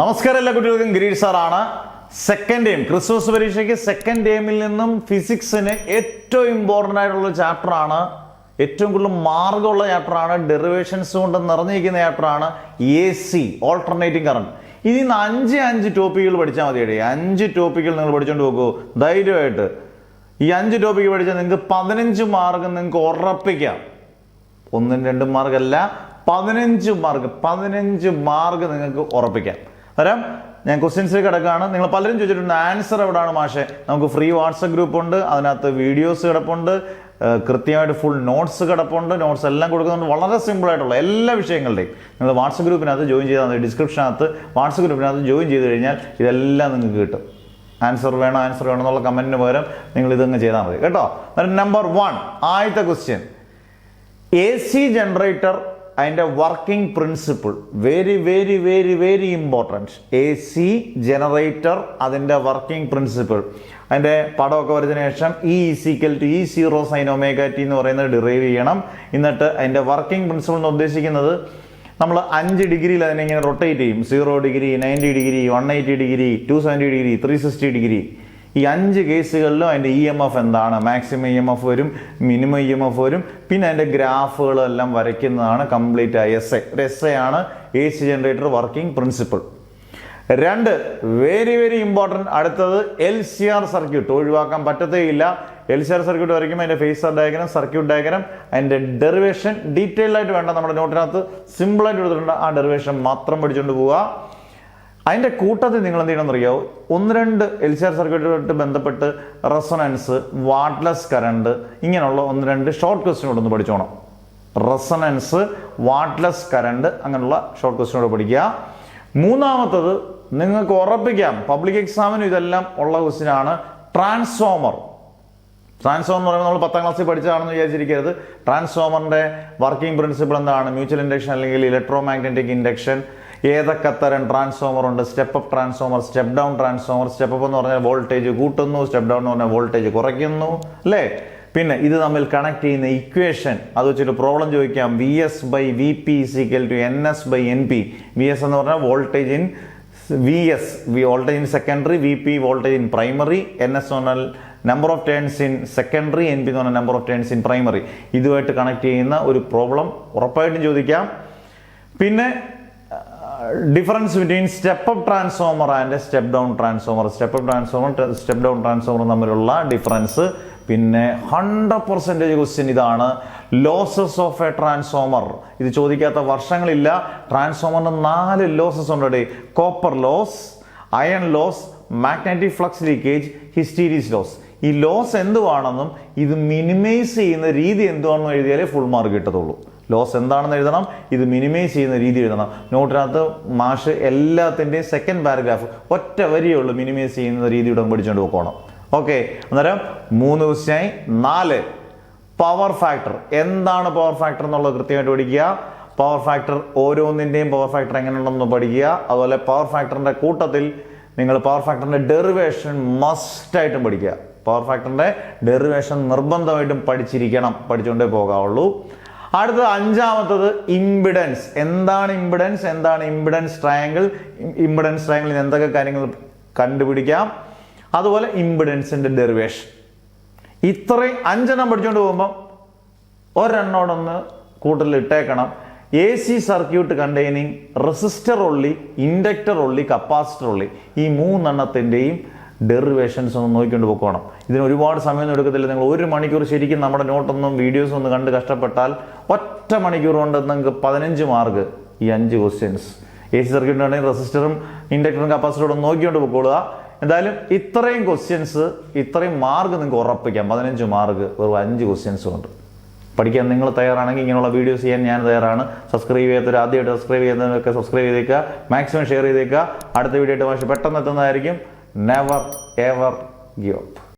നമസ്കാരം എല്ലാ കുട്ടികൾക്കും ഗിരീഷ് സാറാണ്. സെക്കൻഡ് ടൈം ക്രിസ്മസ് പരീക്ഷയ്ക്ക് സെക്കൻഡ് ടൈമിൽ നിന്നും ഫിസിക്സിന് ഏറ്റവും ഇമ്പോർട്ടന്റ് ആയിട്ടുള്ള ചാപ്റ്ററാണ് ഏറ്റവും കൂടുതൽ മാർഗമുള്ള ചാപ്റ്ററാണ് ഡെറിവേഷൻസ് കൊണ്ട് നിറഞ്ഞിരിക്കുന്ന ചാപ്റ്ററാണ് എ സി ഓൾട്ടർനേറ്റിംഗ് കറണ്ട് ഇനി ഇന്ന് അഞ്ച് അഞ്ച് ടോപ്പിക്കുകൾ പഠിച്ചാൽ മതി എടേ അഞ്ച് ടോപ്പിക്കുകൾ നിങ്ങൾ പഠിച്ചുകൊണ്ട് പോകൂ ധൈര്യമായിട്ട്. ഈ അഞ്ച് ടോപ്പിക്ക് പഠിച്ചാൽ നിങ്ങൾക്ക് പതിനഞ്ച് മാർക്ക് നിങ്ങൾക്ക് ഉറപ്പിക്കാം. ഒന്നും രണ്ടും മാർക്കല്ല പതിനഞ്ച് മാർക്ക് പതിനഞ്ച് മാർക്ക് നിങ്ങൾക്ക് ഉറപ്പിക്കാം. അന്നേരം ഞാൻ ക്വസ്റ്റ്യൻസിൽ കിടക്കുകയാണ്. നിങ്ങൾ പലരും ചോദിച്ചിട്ടുണ്ട് ആൻസർ എവിടെയാണ് മാഷെ? നമുക്ക് ഫ്രീ വാട്സപ്പ് ഗ്രൂപ്പ് ഉണ്ട് അതിനകത്ത് വീഡിയോസ് കിടപ്പുണ്ട് കൃത്യമായിട്ട് ഫുൾ നോട്ട്സ് കിടപ്പുണ്ട് നോട്ട്സ് എല്ലാം കൊടുക്കുന്നുണ്ട്. വളരെ സിമ്പിൾ ആയിട്ടുള്ള എല്ലാ വിഷയങ്ങളുടെയും. നിങ്ങൾ വാട്സപ്പ് ഗ്രൂപ്പിനകത്ത് ജോയിൻ ചെയ്താൽ മതി ഡിസ്ക്രിപ്ഷനകത്ത് വാട്സപ്പ് ഗ്രൂപ്പിനകത്ത് ജോയിൻ ചെയ്ത് കഴിഞ്ഞാൽ ഇതെല്ലാം നിങ്ങൾക്ക് കിട്ടും. ആൻസർ വേണം ആൻസർ വേണം എന്നുള്ള കമന്റിന് പകരം നിങ്ങൾ ഇതങ്ങ് ചെയ്താൽ മതി. കേട്ടോ? നമ്പർ വൺ ആദ്യത്തെ ക്വസ്റ്റ്യൻ എ സി ജനറേറ്റർ അതിന്റെ working principle very very very very important A C generator അതിന്റെ വർക്കിംഗ് പ്രിൻസിപ്പിൾ. അതിന്റെ പടമൊക്കെ വരച്ചതിന് ശേഷം E is equal to E zero sine എന്ന് പറയുന്നത് ഡിറൈവ് ചെയ്യണം. എന്നിട്ട് അതിന്റെ വർക്കിംഗ് പ്രിൻസിപ്പിൾ എന്ന് ഉദ്ദേശിക്കുന്നത് നമ്മൾ അഞ്ച് ഡിഗ്രിയിൽ അതിനെ ഇങ്ങനെ റൊട്ടേറ്റ് ചെയ്യും. Zero degree ninety degree one eighty degree two seventy degree three sixty degree. ഈ അഞ്ച് കേസുകളിലും അതിന്റെ ഇ എം എഫ് എന്താണ്? മാക്സിമം ഇ എം എഫ് വരും മിനിമം ഇ എം എഫ് വരും. പിന്നെ അതിന്റെ ഗ്രാഫുകളെല്ലാം വരയ്ക്കുന്നതാണ് കംപ്ലീറ്റ് ആയി എസ് എ ഒരു എസ് എ ആണ് A C generator working principle രണ്ട് വെരി വെരി ഇമ്പോർട്ടന്റ് അടുത്തത് എൽ സി ആർ സർക്യൂട്ട് ഒഴിവാക്കാൻ പറ്റത്തേയില്ല. എൽ സി ആർ സർക്യൂട്ട് വരയ്ക്കുമ്പോൾ അതിന്റെ ഫേസർ ഡയഗ്രാം സർക്യൂട്ട് ഡയഗ്രം അതിന്റെ ഡെറിവേഷൻ ഡീറ്റെയിൽഡ് ആയിട്ട് വേണ്ട നമ്മുടെ നോട്ടിനകത്ത് സിമ്പിളായിട്ട് എടുത്തിട്ടുണ്ട്. ആ ഡെറിവേഷൻ മാത്രം പഠിച്ചുകൊണ്ട് പോവുക. അതിന്റെ കൂട്ടത്തിൽ നിങ്ങൾ എന്ത് ചെയ്യണമെന്ന് അറിയാവോ? ഒന്ന് രണ്ട് എൽ സി ആർ സർക്യൂട്ടുമായിട്ട് ബന്ധപ്പെട്ട് റെസൊനൻസ് വാട്ട്ലെസ് കറണ്ട് ഇങ്ങനെയുള്ള ഒന്ന് രണ്ട് ഷോർട്ട് ക്വസ്റ്റിനോട് ഒന്ന് പഠിച്ചോണം. റെസൊനൻസ് വാട്ട്ലെസ് കറണ്ട് അങ്ങനെയുള്ള ഷോർട്ട് ക്വസ്റ്റ്യനോട് പഠിക്കുക. മൂന്നാമത്തത് നിങ്ങൾക്ക് ഉറപ്പിക്കാം പബ്ലിക് എക്സാമിനും ഇതെല്ലാം ഉള്ള ക്വസ്റ്റിനാണ് ട്രാൻസ്ഫോമർ. ട്രാൻസ്ഫോമർ എന്ന് പറയുമ്പോൾ നമ്മൾ പത്താം ക്ലാസ്സിൽ പഠിച്ചതാണെന്ന് വിചാരിച്ചിരിക്കരുത്. ട്രാൻസ്ഫോമറിന്റെ വർക്കിംഗ് പ്രിൻസിപ്പിൾ എന്താണ്? മ്യൂച്വൽ ഇൻഡക്ഷൻ അല്ലെങ്കിൽ ഇലക്ട്രോ മാഗ്നറ്റിക് ഇൻഡക്ഷൻ ഏതൊക്കെ തരം ട്രാൻസ്ഫോമർ ഉണ്ട്? Step up transformer step down transformer step up എന്ന് പറഞ്ഞാൽ വോൾട്ടേജ് കൂട്ടുന്നു സ്റ്റെപ്പ് ഡൗൺ എന്ന് പറഞ്ഞാൽ വോൾട്ടേജ് കുറയ്ക്കുന്നു അല്ലേ? പിന്നെ ഇത് തമ്മിൽ കണക്ട് ചെയ്യുന്ന ഇക്വേഷൻ അത് വെച്ചിട്ട് പ്രോബ്ലം ചോദിക്കാം. V S by V P equal to N S by N P V S എന്ന് പറഞ്ഞാൽ voltage in V S V voltage in secondary V P voltage in primary N S പറഞ്ഞാൽ number of turns in secondary N P എന്ന് പറഞ്ഞാൽ number of turns in primary ഇതുമായിട്ട് connect ചെയ്യുന്ന ഒരു problem ഉറപ്പായിട്ടും ചോദിക്കാം. പിന്നെ difference between step up transformer and step down transformer step up transformer step down transformer തമ്മിലുള്ള ഡിഫറൻസ് പിന്നെ ഹൺഡ്രഡ് പെർസെന്റേജ് ക്വസ്റ്റ്യൻ ഇതാണ്. ലോസസ് ഓഫ് എ ട്രാൻസ്ഫോമർ ഇത് ചോദിക്കാത്ത വർഷങ്ങളില്ല. ട്രാൻസ്ഫോമറിന് നാല് ലോസസ് ഉണ്ട് copper loss iron loss magnetic flux leakage hysteresis loss ഈ ലോസ് എന്തുവാണെന്നും ഇത് മിനിമൈസ് ചെയ്യുന്ന രീതി എന്തുവാണെന്നും എഴുതിയാലേ ഫുൾ മാർക്ക് കിട്ടത്തുള്ളൂ. ലോസ് എന്താണെന്ന് എഴുതണം ഇത് മിനിമൈസ് ചെയ്യുന്ന രീതി എഴുതണം. നോട്ടിനകത്ത് മാഷ് എല്ലാത്തിന്റെയും സെക്കൻഡ് പാരഗ്രാഫ് ഒറ്റ വരിയേ ഉള്ളൂ മിനിമൈസ് ചെയ്യുന്ന രീതിയുടെ പഠിച്ചുകൊണ്ട് പോകണം ഓക്കെ അന്നേരം മൂന്ന് ദിവസമായി നാല് പവർ ഫാക്ടർ എന്താണ് പവർ ഫാക്ടർ എന്നുള്ളത് കൃത്യമായിട്ട് പഠിക്കുക. പവർ ഫാക്ടർ ഓരോന്നിന്റെയും പവർ ഫാക്ടർ എങ്ങനെയുണ്ടെന്ന് പഠിക്കുക. അതുപോലെ പവർ ഫാക്ടറിന്റെ കൂട്ടത്തിൽ നിങ്ങൾ പവർ ഫാക്ടറിന്റെ ഡെറിവേഷൻ മസ്റ്റായിട്ടും പഠിക്കുക. പവർ ഫാക്ടറിന്റെ ഡെറിവേഷൻ നിർബന്ധമായിട്ടും പഠിച്ചിരിക്കണം. പഠിച്ചുകൊണ്ടേ പോകാവുള്ളൂ. അടുത്തത് അഞ്ചാമത്തത് ഇമ്പിഡൻസ് എന്താണ് ഇമ്പിഡൻസ് എന്താണ് ഇമ്പിഡൻസ് ട്രയാങ്കിൾ ഇമ്പിഡൻസ് ട്രയാങ്കിളിൽ എന്തൊക്കെ കാര്യങ്ങൾ കണ്ടുപിടിക്കാം? അതുപോലെ ഇമ്പിഡൻസിന്റെ ഡെറിവേഷൻ ഇത്രയും അഞ്ചെണ്ണം പഠിച്ചുകൊണ്ട് പോകുമ്പോൾ ഒരെണ്ണോടൊന്ന് കൂട്ടത്തിൽ ഇട്ടേക്കണം. A C circuit containing resistor ഉള്ളി ഇൻഡക്ടർ ഉള്ളി കപ്പാസിറ്റർ ഉള്ളി ഈ മൂന്നെണ്ണത്തിന്റെയും ഡെറിവേഷൻസ് ഒന്ന് നോക്കിക്കൊണ്ട് പോക്കണം. ഇതിന് ഒരുപാട് സമയമൊന്നും എടുക്കത്തില്ല. നിങ്ങൾ ഒരു മണിക്കൂർ ശരിക്കും നമ്മുടെ നോട്ടൊന്നും വീഡിയോസ് ഒന്ന് കണ്ട് കഷ്ടപ്പെട്ടാൽ ഒറ്റ മണിക്കൂർ കൊണ്ട് നിങ്ങൾക്ക് പതിനഞ്ച് മാർക്ക് ഈ അഞ്ച് ക്വസ്റ്റ്യൻസ് എ സി സർക്യൂട്ടിനാണെങ്കിൽ റെസിസ്റ്ററും ഇൻഡക്ടറും കപ്പാസിറ്ററും നോക്കിക്കൊണ്ട് പോയിക്കൊള്ളുക എന്തായാലും ഇത്രയും ക്വസ്റ്റ്യൻസ് ഇത്രയും മാർക്ക് നിങ്ങൾക്ക് ഉറപ്പിക്കാം. പതിനഞ്ച് മാർക്ക് വെറും അഞ്ച് ക്വസ്റ്റ്യൻസ് കൊണ്ട്. പഠിക്കാൻ നിങ്ങൾ തയ്യാറാണെങ്കിൽ ഇങ്ങനെയുള്ള വീഡിയോസ് ചെയ്യാൻ ഞാൻ തയ്യാറാണ്. സബ്സ്ക്രൈബ് ചെയ്യാത്തവർ ആദ്യമായിട്ട് സബ്സ്ക്രൈബ് ചെയ്യുന്നവരൊക്കെ സബ്സ്ക്രൈബ് ചെയ്തേക്കുക. മാക്സിമം ഷെയർ ചെയ്തേക്കുക. അടുത്ത വീഡിയോ ആയിട്ട് പക്ഷേ പെട്ടെന്ന് എത്തുന്നതായിരിക്കും. never ever give up.